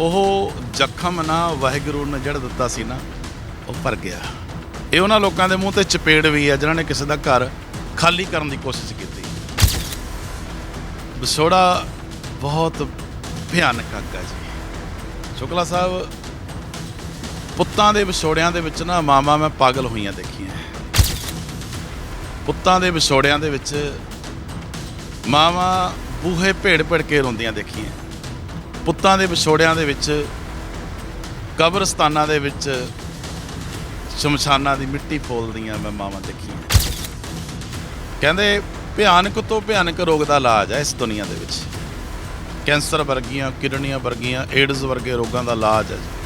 ਉਹ ਜ਼ਖਮ ਨਾ ਵਾਹਿਗੁਰੂ ਨੇ ਜਿਹੜਾ ਦਿੱਤਾ ਸੀ ਨਾ, ਉਹ ਭਰ ਗਿਆ। ਇਹ ਉਹਨਾਂ ਲੋਕਾਂ ਦੇ ਮੂੰਹ ਤੇ ਚਪੇੜ ਵੀ ਹੈ ਜਿਨ੍ਹਾਂ ਨੇ ਕਿਸੇ ਦਾ ਘਰ ਖਾਲੀ ਕਰਨ ਦੀ ਕੋਸ਼ਿਸ਼ ਕੀਤੀ। ਵਿਛੋੜਾ ਬਹੁਤ ਭਿਆਨਕ ਅੱਗ ਹੈ ਜੀ। ਸ਼ੁਕਲਾ ਸਾਹਿਬ, ਪੁੱਤਾਂ ਦੇ ਵਿਛੋੜਿਆਂ ਦੇ ਵਿੱਚ ਨਾ ਮਾਮਾ ਮੈਂ ਪਾਗਲ ਹੋਈਆਂ ਦੇਖੀਆਂ। ਪੁੱਤਾਂ ਦੇ ਵਿਛੋੜਿਆਂ ਦੇ ਵਿੱਚ ਮਾਵਾਂ ਬੂਹੇ ਭੇੜ ਭੇੜ ਕੇ ਰੋਂਦੀਆਂ ਦੇਖੀਆਂ। ਪੁੱਤਾਂ ਦੇ ਵਿਛੋੜਿਆਂ ਦੇ ਵਿੱਚ, ਕਬਰਸਤਾਨਾਂ ਦੇ ਵਿੱਚ ਸ਼ਮਸ਼ਾਨਾਂ ਦੀ ਮਿੱਟੀ ਫੋਲਦੀਆਂ ਮੈਂ ਮਾਵਾਂ ਦੇਖੀਆਂ। ਕਹਿੰਦੇ, ਭਿਆਨਕ ਤੋਂ ਭਿਆਨਕ ਰੋਗ ਦਾ ਇਲਾਜ ਹੈ ਇਸ ਦੁਨੀਆ ਦੇ ਵਿੱਚ। ਕੈਂਸਰ ਵਰਗੀਆਂ, ਕਿਡਨੀਆਂ ਵਰਗੀਆਂ, ਏਡਜ਼ ਵਰਗੇ ਰੋਗਾਂ ਦਾ ਇਲਾਜ ਹੈ ਜੀ।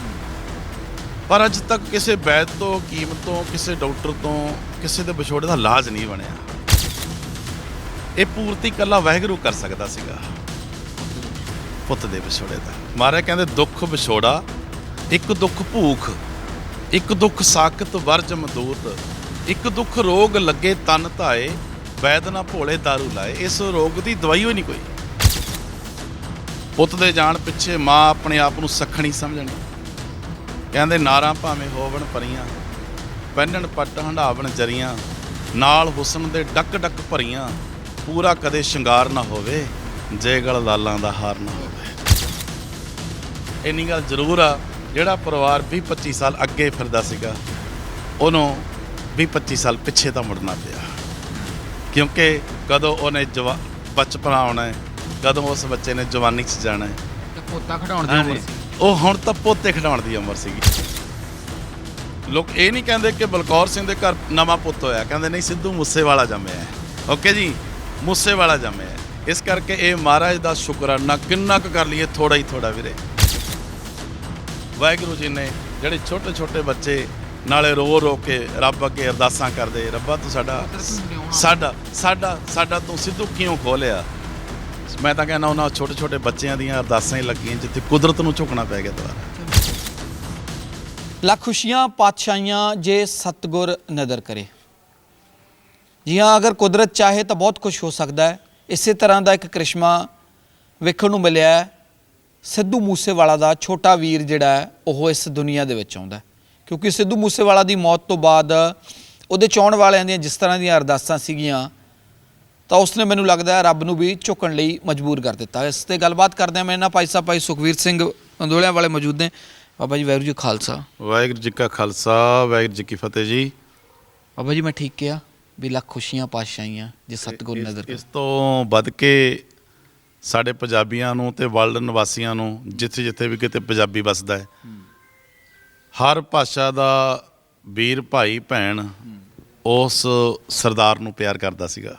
ਪਰ ਅੱਜ ਤੱਕ ਕਿਸੇ ਵੈਦ ਤੋਂ ਕੀਮਤ ਤੋਂ, ਕਿਸੇ ਡਾਕਟਰ ਤੋਂ, ਕਿਸੇ ਦੇ ਵਿਛੋੜੇ ਦਾ ਇਲਾਜ ਨਹੀਂ ਬਣਿਆ। ਇਹ ਪੂਰਤੀ ਕੱਲਾ ਵਾਹਿਗੁਰੂ ਕਰ ਸਕਦਾ ਸੀਗਾ। ਪੁੱਤ ਦੇ ਵਿਛੋੜੇ ਦਾ। ਮਹਾਰਾਜ ਕਹਿੰਦੇ, ਦੁੱਖ ਵਿਛੋੜਾ, ਇੱਕ ਦੁੱਖ ਭੂਖ, ਇੱਕ ਦੁੱਖ ਸਾਖਤ ਵਰਜ ਮਦੂਤ, ਇੱਕ ਦੁੱਖ ਰੋਗ ਲੱਗੇ ਤਨ ਧਾਏ ਵੈਦ ਨਾ ਭੋਲੇ दारू ਲਾਏ। ਇਸ ਰੋਗ ਦੀ ਦਵਾਈ ਹੋਈ ਨਹੀਂ ਕੋਈ। ਪੁੱਤ ਦੇ ਜਾਣ ਪਿੱਛੇ ਮਾਂ ਆਪਣੇ ਆਪ ਨੂੰ ਸਖਣੀ ਸਮਝਣੀ। ਕਹਿੰਦੇ, ਨਾਰਾਂ ਭਾਵੇਂ ਹੋਵਣ ਪਰੀਆਂ ਪਹਿਨਣ ਪੱਟ ਹੰਡਾਵਣ ਜਰੀਆਂ, ਨਾਲ ਹੁਸਨ ਦੇ ਡੱਕ ਡੱਕ ਭਰੀਆਂ, ਪੂਰਾ ਕਦੇ ਸ਼ਿੰਗਾਰ ਨਾ ਹੋਵੇ। ਜੇ ਗਲ ਲਾਲਾਂ ਦਾ ਹਾਰ ਨਾ ਹੋਵੇ। ਇੰਨੀ ਗੱਲ ਜ਼ਰੂਰ ਆ ਜਿਹੜਾ ਪਰਿਵਾਰ 20 25 ਸਾਲ ਅੱਗੇ ਫਿਰਦਾ ਸੀਗਾ ਉਹਨੂੰ 20 25 ਸਾਲ ਪਿੱਛੇ ਤਾਂ ਮੁੜਨਾ ਪਿਆ। ਕਿਉਂਕਿ ਕਦੋਂ ਉਹਨੇ ਬਚਪਨਾ ਆਉਣਾ ਹੈ ਕਦੋਂ ਉਸ ਬੱਚੇ ਨੇ ਜਵਾਨੀ 'ਚ ਜਾਣਾ ਹੈ। ਤੇ ਪੋਤਾ ਖਡਾਉਣ ਦੀ ਉਮਰ ਸੀ ਉਹ ਹੁਣ ਤਾਂ ਪੋਤੇ ਖਿਡਾਉਣ ਦੀ ਉਮਰ ਸੀਗੀ। ਲੋਕ ਇਹ ਨਹੀਂ ਕਹਿੰਦੇ ਕਿ ਬਲਕੌਰ ਸਿੰਘ ਦੇ ਘਰ ਨਵਾਂ ਪੁੱਤ ਹੋਇਆ ਕਹਿੰਦੇ ਨਹੀਂ ਸਿੱਧੂ ਮੂਸੇਵਾਲਾ ਜੰਮਿਆ ਓਕੇ ਜੀ? ਮੂਸੇਵਾਲਾ ਜੰਮਿਆ ਇਸ ਕਰਕੇ ਇਹ ਮਹਾਰਾਜ ਦਾ ਸ਼ੁਕਰਾਨਾ ਕਿੰਨਾ ਕੁ ਕਰ ਲਈਏ ਥੋੜਾ ਹੀ ਥੋੜਾ ਵੀਰੇ। ਵਾਹਿਗੁਰੂ ਜੀ ਨੇ ਜਿਹੜੇ ਛੋਟੇ ਛੋਟੇ ਬੱਚੇ ਨਾਲੇ ਰੋ ਰੋ ਕੇ ਰੱਬ ਅੱਗੇ ਅਰਦਾਸਾਂ ਕਰਦੇ ਰੱਬਾ ਤੂੰ ਸਾਡਾ ਸਾਡਾ ਸਾਡਾ ਸਾਡਾ ਤੂੰ ਸਿੱਧੂ ਕਿਉਂ ਖੋਲਿਆ? ਮੈਂ ਤਾਂ ਕਹਿੰਦਾ ਉਹਨਾਂ ਛੋਟੇ ਛੋਟੇ ਬੱਚਿਆਂ ਦੀਆਂ ਅਰਦਾਸਾਂ ਹੀ ਲੱਗੀਆਂ ਜਿੱਥੇ ਕੁਦਰਤ ਨੂੰ ਝੁਕਣਾ ਪੈ ਗਿਆ ਦੁਬਾਰਾ ਲੱਖ ਖੁਸ਼ੀਆਂ ਪਾਤਸ਼ਾਹੀਆਂ ਜੇ ਸਤਗੁਰ ਨਦਰ ਕਰੇ। ਜੀ ਹਾਂ ਅਗਰ ਕੁਦਰਤ ਚਾਹੇ ਤਾਂ ਬਹੁਤ ਕੁਝ ਹੋ ਸਕਦਾ ਹੈ। ਇਸੇ ਤਰ੍ਹਾਂ ਦਾ ਇੱਕ ਕ੍ਰਿਸ਼ਮਾ ਵੇਖਣ ਨੂੰ ਮਿਲਿਆ ਸਿੱਧੂ ਮੂਸੇਵਾਲਾ ਦਾ ਛੋਟਾ ਵੀਰ ਜਿਹੜਾ ਉਹ ਇਸ ਦੁਨੀਆ ਦੇ ਵਿੱਚ ਆਉਂਦਾ। ਕਿਉਂਕਿ ਸਿੱਧੂ ਮੂਸੇਵਾਲਾ ਦੀ ਮੌਤ ਤੋਂ ਬਾਅਦ ਉਹਦੇ ਚਾਹਣ ਵਾਲਿਆਂ ਦੀਆਂ ਜਿਸ ਤਰ੍ਹਾਂ ਦੀਆਂ ਅਰਦਾਸਾਂ ਸੀਗੀਆਂ ਤਾਂ ਉਸਨੇ ਮੈਨੂੰ ਲੱਗਦਾ ਰੱਬ ਨੂੰ ਵੀ ਝੁਕਣ ਲਈ ਮਜਬੂਰ ਕਰ ਦਿੱਤਾ। ਇਸ ਤੇ ਗੱਲਬਾਤ ਕਰਦੇ ਹਾਂ। ਮੈਂ ਇਹਨਾਂ ਭਾਈ ਸਾਹਿਬ ਭਾਈ ਸੁਖਵੀਰ ਸਿੰਘ ਅੰਦੋਲਿਆਂ ਵਾਲੇ ਮੌਜੂਦ ਨੇ। ਬਾਬਾ ਜੀ ਵਾਹਿਗੁਰੂ ਜੀ ਖਾਲਸਾ। ਵਾਹਿਗੁਰੂ ਜੀ ਕਾ ਖਾਲਸਾ ਵਾਹਿਗੁਰੂ ਜੀ ਕੀ ਫਤਿਹ ਜੀ। ਬਾਬਾ ਜੀ ਮੈਂ ਠੀਕ ਕਿਹਾ। ਵੀ ਲੱਖ ਖੁਸ਼ੀਆਂ ਪਾਤਸ਼ਾਹੀਆਂ ਜੇ ਸਤਿਗੁਰ ਨਜ਼ਰ ਇਸ ਤੋਂ ਵੱਧ ਕੇ ਸਾਡੇ ਪੰਜਾਬੀਆਂ ਨੂੰ ਤੇ ਵਰਲਡ ਨਿਵਾਸੀਆਂ ਨੂੰ ਜਿੱਥੇ ਜਿੱਥੇ ਵੀ ਕਿਤੇ ਪੰਜਾਬੀ ਵੱਸਦਾ ਹੈ ਹਰ ਭਾਸ਼ਾ ਦਾ ਵੀਰ ਭਾਈ ਭੈਣ ਉਸ ਸਰਦਾਰ ਨੂੰ ਪਿਆਰ ਕਰਦਾ ਸੀਗਾ।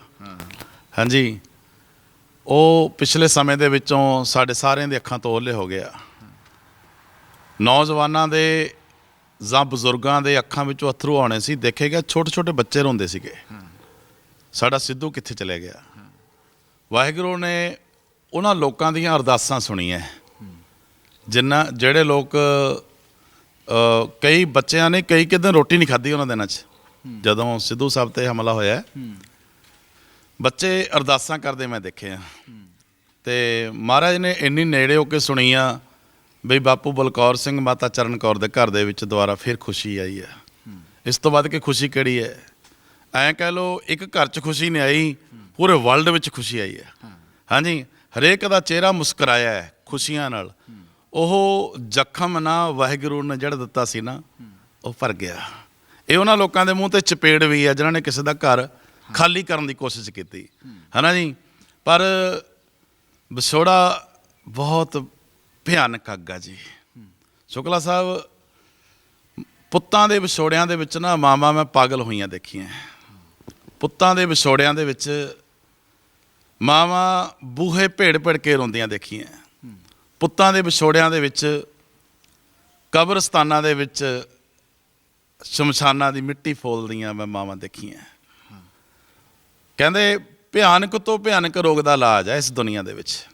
ਹਾਂਜੀ। ਉਹ ਪਿਛਲੇ ਸਮੇਂ ਦੇ ਵਿੱਚੋਂ ਸਾਡੇ ਸਾਰਿਆਂ ਦੇ ਅੱਖਾਂ ਤੋਂ ਓਹਲੇ ਹੋ ਗਿਆ। ਨੌਜਵਾਨਾਂ ਦੇ ਜਾਂ ਬਜ਼ੁਰਗਾਂ ਦੇ ਅੱਖਾਂ ਵਿੱਚੋਂ ਅਥਰੂ ਆਉਣੇ ਸੀ ਦੇਖੇਗਾ ਛੋਟੇ ਛੋਟੇ ਬੱਚੇ ਰੋਂਦੇ ਸੀਗੇ। ਸਾਡਾ ਸਿੱਧੂ ਕਿੱਥੇ ਚਲੇ ਗਿਆ? ਵਾਹਿਗੁਰੂ ਨੇ ਉਹਨਾਂ ਲੋਕਾਂ ਦੀਆਂ ਅਰਦਾਸਾਂ ਸੁਣੀਆਂ। ਜਿੰਨਾ, ਜਿਹੜੇ ਲੋਕ ਕਈ ਬੱਚਿਆਂ ਨੇ ਕਈ ਕਿਦਾਂ ਰੋਟੀ ਨਹੀਂ ਖਾਧੀ ਉਹਨਾਂ ਦਿਨਾਂ 'ਚ, ਜਦੋਂ ਸਿੱਧੂ ਸਾਹਿਬ ਤੇ ਹਮਲਾ ਹੋਇਆ। ਬੱਚੇ ਅਰਦਾਸਾਂ ਕਰਦੇ ਮੈਂ ਦੇਖੇ ਆ ਤੇ ਮਹਾਰਾਜ ਨੇ ਇੰਨੀ ਨੇੜੇ ਹੋ ਕੇ ਸੁਣੀਆਂ। ਬਈ ਬਾਪੂ ਬਲਕੌਰ ਸਿੰਘ ਮਾਤਾ ਚਰਨ ਕੌਰ ਦੇ ਘਰ ਦੇ ਵਿੱਚ ਦੁਬਾਰਾ ਫਿਰ ਖੁਸ਼ੀ ਆਈ ਹੈ। ਇਸ ਤੋਂ ਬਾਅਦ ਕਿ ਖੁਸ਼ੀ ਕਿਹੜੀ ਹੈ? ਐਂ ਕਹਿ ਲੋ ਇੱਕ ਘਰ 'ਚ ਖੁਸ਼ੀ ਨਹੀਂ ਆਈ, ਪੂਰੇ ਵਰਲਡ ਵਿੱਚ ਖੁਸ਼ੀ ਆਈ ਹੈ। ਹਾਂਜੀ, ਹਰੇਕ ਦਾ ਚਿਹਰਾ ਮੁਸਕਰਾਇਆ ਹੈ ਖੁਸ਼ੀਆਂ ਨਾਲ। ਉਹ ਜ਼ਖਮ ਨਾ ਵਾਹਿਗੁਰੂ ਨੇ ਜਿਹੜਾ ਦਿੱਤਾ ਸੀ ਨਾ, ਉਹ ਭਰ ਗਿਆ। ਇਹ ਉਹਨਾਂ ਲੋਕਾਂ ਦੇ ਮੂੰਹ ਤੇ ਚਪੇੜ ਵੀ ਹੈ ਜਿਨ੍ਹਾਂ ਨੇ ਕਿਸੇ ਦਾ ਘਰ ਖਾਲੀ ਕਰਨ ਦੀ ਕੋਸ਼ਿਸ਼ ਕੀਤੀ। ਹੈ ਨਾ ਜੀ? ਪਰ ਵਿਛੋੜਾ ਬਹੁਤ ਭਿਆਨਕ ਅੱਗ ਆ ਜੀ। ਸ਼ੁਕਲਾ ਸਾਹਿਬ, ਪੁੱਤਾਂ ਦੇ ਵਿਛੋੜਿਆਂ ਦੇ ਵਿੱਚ ਨਾ ਮਾਮਾ ਮੈਂ ਪਾਗਲ ਹੋਈਆਂ ਦੇਖੀਆਂ। ਪੁੱਤਾਂ ਦੇ ਵਿਛੋੜਿਆਂ ਦੇ ਵਿੱਚ ਮਾਵਾਂ ਬੂਹੇ ਭੇੜ ਭੇੜ ਕੇ ਰੋਂਦੀਆਂ ਦੇਖੀਆਂ। ਪੁੱਤਾਂ ਦੇ ਵਿਛੋੜਿਆਂ ਦੇ ਵਿੱਚ, ਕਬਰਸਤਾਨਾਂ ਦੇ ਵਿੱਚ ਸ਼ਮਸ਼ਾਨਾਂ ਦੀ ਮਿੱਟੀ ਫੋਲਦੀਆਂ ਮੈਂ ਮਾਵਾਂ ਦੇਖੀਆਂ। ਕਹਿੰਦੇ ਭਿਆਨਕ ਤੋਂ ਭਿਆਨਕ ਰੋਗ ਦਾ ਇਲਾਜ ਹੈ ਇਸ ਦੁਨੀਆ ਦੇ ਵਿੱਚ।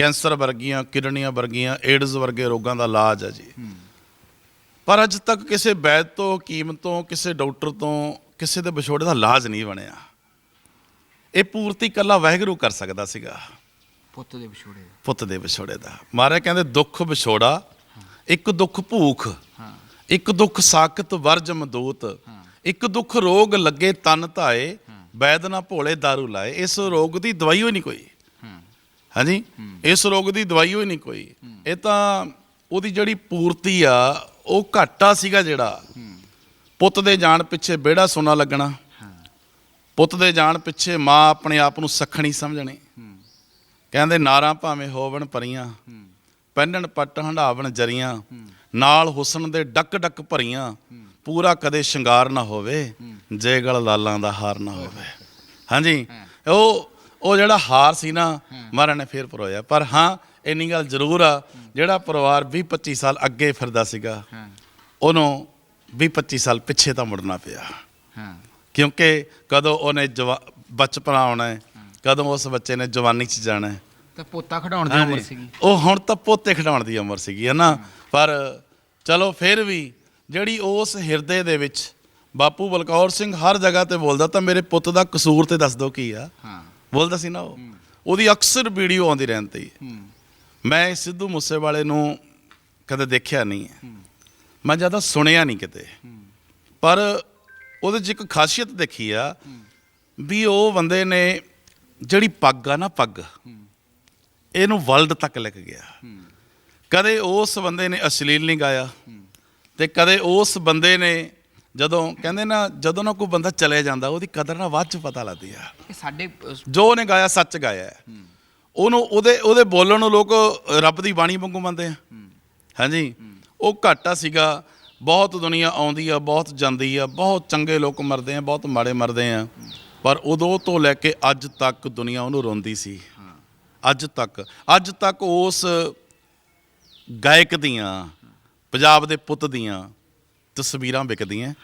ਕੈਂਸਰ ਵਰਗੀਆਂ ਕਿਡਨੀਆਂ ਵਰਗੀਆਂ ਏਡਜ਼ ਵਰਗੇ ਰੋਗਾਂ ਦਾ ਇਲਾਜ ਹੈ ਜੀ। ਪਰ ਅੱਜ ਤੱਕ ਕਿਸੇ ਵੈਦ ਤੋਂ ਹਕੀਮ ਤੋਂ ਕਿਸੇ ਡਾਕਟਰ ਤੋਂ ਕਿਸੇ ਦੇ ਵਿਛੋੜੇ ਦਾ ਇਲਾਜ ਨਹੀਂ ਬਣਿਆ। ਇਹ ਪੂਰਤੀ ਕੱਲਾ ਵਾਹਿਗੁਰੂ ਕਰ ਸਕਦਾ ਸੀਗਾ। ਪੁੱਤ ਦੇ ਵਿਛੋੜੇ ਦਾ। ਪੁੱਤ ਦੇ ਵਿਛੋੜੇ ਦਾ। ਮਹਾਰਾਜ ਕਹਿੰਦੇ ਦੁੱਖ ਵਿਛੋੜਾ ਇੱਕ ਦੁੱਖ ਭੂਖ ਇੱਕ ਦੁੱਖ ਸਾਕਤ ਵਰਜ ਮਦੂਤ ਇੱਕ ਦੁੱਖ ਰੋਗ ਲੱਗੇ ਤਨ ਧਾਏ ਵੈਦ ਨਾ ਭੋਲੇ दारू ਲਾਏ। ਇਸ ਰੋਗ ਦੀ ਦਵਾਈ ਹੋਈ ਨਹੀਂ ਕੋਈ। ਹਾਂਜੀ? ਇਸ ਰੋਗ ਦੀ ਦਵਾਈ ਹੋਈ ਨਹੀਂ ਕੋਈ। ਇਹ ਤਾਂ ਉਹਦੀ ਜਿਹੜੀ ਪੂਰਤੀ ਆ ਉਹ ਘਾਟਾ ਸੀਗਾ ਜਿਹੜਾ। ਪੁੱਤ ਦੇ ਜਾਣ ਪਿੱਛੇ ਬੇੜਾ ਸੋਨਾ ਲੱਗਣਾ। ਪੁੱਤ ਦੇ ਜਾਣ ਪਿੱਛੇ ਮਾਂ ਆਪਣੇ ਆਪ ਨੂੰ ਸਖਣੀ ਸਮਝਣੀ। ਕਹਿੰਦੇ ਨਾਰਾਂ ਭਾਵੇਂ ਹੋਵਣ ਪਰੀਆਂ ਪਹਿਨਣ ਪੱਟ ਹੰਡਾਵਣ ਜਰੀਆਂ ਨਾਲ ਹੁਸਨ ਦੇ ਡੱਕ ਡੱਕ ਭਰੀਆਂ ਪੂਰਾ ਕਦੇ ਸ਼ਿੰਗਾਰ ਨਾ ਹੋਵੇ ਜੇ ਗਲ ਲਾਲਾਂ ਦਾ ਹਾਰ ਨਾ ਹੋਵੇ। ਹਾਂਜੀ? ਉਹ ਉਹ ਜਿਹੜਾ ਹਾਰ ਸੀ ਨਾ ਮਹਾਰਾਜ ਨੇ ਫੇਰ ਪਰੋਇਆ। ਪਰ ਹਾਂ ਇੰਨੀ ਗੱਲ ਜ਼ਰੂਰ ਆ ਜਿਹੜਾ ਪਰਿਵਾਰ 20 25 ਸਾਲ ਅੱਗੇ ਫਿਰਦਾ ਸੀਗਾ ਉਹਨੂੰ 20 25 ਸਾਲ ਪਿੱਛੇ ਤਾਂ ਮੁੜਨਾ ਪਿਆ। ਹਾਂ। ਕਿਉਂਕਿ ਕਦੋਂ ਉਹਨੇ ਬਚਪਨਾ ਆਉਣਾ ਹੈ ਕਦੋਂ ਉਸ ਬੱਚੇ ਨੇ ਜਵਾਨੀ 'ਚ ਜਾਣਾ ਹੈ। ਤਾਂ ਪੋਤਾ ਖਡਾਉਣ ਦੀ ਉਮਰ ਸੀਗੀ। ਉਹ ਹੁਣ ਤਾਂ ਪੋਤੇ ਖਿਡਾਉਣ ਦੀ ਉਮਰ ਸੀਗੀ ਹੈ ਨਾ? ਪਰ ਚਲੋ ਫਿਰ ਵੀ ਜਿਹੜੀ ਉਸ ਹਿਰਦੇ ਦੇ ਵਿੱਚ ਬਾਪੂ ਬਲਕੌਰ ਸਿੰਘ ਹਰ ਜਗ੍ਹਾ ਤੇ ਬੋਲਦਾ ਤਾਂ ਮੇਰੇ ਪੁੱਤ ਦਾ ਕਸੂਰ ਤੇ ਦੱਸ ਦਿਓ ਕੀ ਆ। ਹਾਂ। ਬੋਲਦਾ ਸੀ ਨਾ ਉਹ। ਉਹਦੀ ਅਕਸਰ ਵੀਡੀਓ ਆਉਂਦੀ ਰਹਿੰਦੀ ਹੂੰ। ਮੈਂ ਸਿੱਧੂ ਮੂਸੇਵਾਲੇ ਨੂੰ ਕਦੇ ਦੇਖਿਆ ਨਹੀਂ ਹੈ। ਮੈਂ ਜ਼ਿਆਦਾ ਸੁਣਿਆ ਨਹੀਂ ਕਿਤੇ। ਪਰ ਉਹਦੇ 'ਚ ਇੱਕ ਖਾਸੀਅਤ ਦੇਖੀ ਆ ਵੀ ਉਹ ਬੰਦੇ ਨੇ ਜਿਹੜੀ ਪੱਗ ਆ ਨਾ ਪੱਗ, ਇਹਨੂੰ ਵਰਲਡ ਤੱਕ ਲੈ ਕੇ ਗਿਆ। ਕਦੇ ਉਸ ਬੰਦੇ ਨੇ ਅਸ਼ਲੀਲ ਨਹੀਂ ਗਾਇਆ ਤੇ ਕਦੇ ਉਸ ਬੰਦੇ ਨੇ ਜਦੋਂ ਕਹਿੰਦੇ ਨਾ ਜਦੋਂ ਨਾ ਕੋਈ ਬੰਦਾ ਚਲੇ ਜਾਂਦਾ ਉਹਦੀ ਕਦਰ ਨਾ ਬਾਅਦ ਚ ਪਤਾ ਲੱਗਦੀ ਆ। ਇਹ ਸਾਡੇ ਜੋ ਉਹਨੇ ਗਾਇਆ ਸੱਚ ਗਾਇਆ। ਉਹਨੂੰ ਉਹਦੇ ਉਹਦੇ ਬੋਲਣ ਨੂੰ ਲੋਕ ਰੱਬ ਦੀ ਬਾਣੀ ਵਾਂਗੂ ਮੰਨਦੇ ਆ। ਹਾਂਜੀ? ਉਹ ਘਾਟਾ ਸੀਗਾ। ਬਹੁਤ ਦੁਨੀਆ ਆਉਂਦੀ ਆ ਬਹੁਤ ਜਾਂਦੀ ਆ ਬਹੁਤ ਚੰਗੇ ਲੋਕ ਮਰਦੇ ਆ ਬਹੁਤ ਮਾੜੇ ਮਰਦੇ ਆ। ਪਰ ਉਦੋਂ ਤੋਂ ਲੈ ਕੇ ਅੱਜ ਤੱਕ ਦੁਨੀਆ ਉਹਨੂੰ ਰੋਂਦੀ ਸੀ। ਅੱਜ ਤੱਕ। ਅੱਜ ਤੱਕ ਉਸ ਗਾਇਕ ਦੀਆਂ ਪੰਜਾਬ ਦੇ ਪੁੱਤ ਦੀਆਂ ਤਸਵੀਰਾਂ ਵਿਕਦੀਆਂ।